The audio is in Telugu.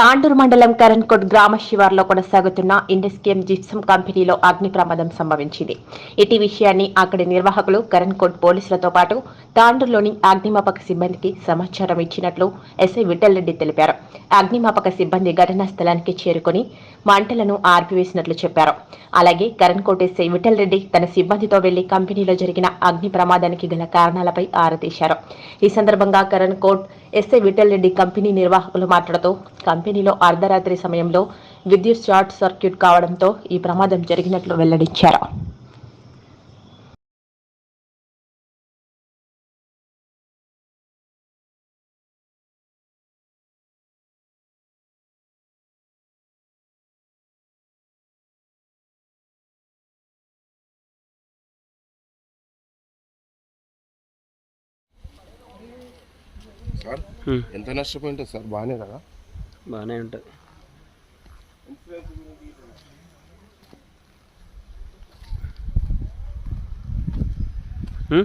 తాండూరు మండలం కరణ్కోట్ గ్రామ శివార్లో కొనసాగుతున్న ఇండస్కేమ్ జిప్సం కంపెనీలో అగ్ని ప్రమాదం సంభవించింది. ఇటీ విషయాన్ని అక్కడి నిర్వాహకులు కరణ్కోట్ పోలీసులతో పాటు తాండూరులోని అగ్నిమాపక సిబ్బందికి సమాచారం ఇచ్చినట్లు ఎస్ఐ విఠలరెడ్డి తెలిపారు. అగ్నిమాపక సిబ్బంది ఘటనా స్థలానికి చేరుకుని మంటలను ఆర్పివేసినట్లు చెప్పారు. అలాగే కరణ్కోట్ ఎస్ఐ విఠలరెడ్డి తన సిబ్బందితో వెళ్ళి కంపెనీలో జరిగిన అగ్ని ప్రమాదానికి గల కారణాలపై ఆరా తీశారు. ఈ సందర్భంగా కరణ్ కోట్ ఎస్ఐ విఠల్ రెడ్డి కంపెనీ నిర్వాహకులు మాట్లాడుతూ కంపెనీలో అర్ధరాత్రి సమయంలో విద్యుత్ షార్ట్ సర్క్యూట్ కావడంతో ఈ ప్రమాదం జరిగినట్లు వెల్లడించారు. సార్. ఎంత నష్టపోయి ఉంటుంది సార్ బాగానే కదా బాగానే ఉంటుంది హ్మ్?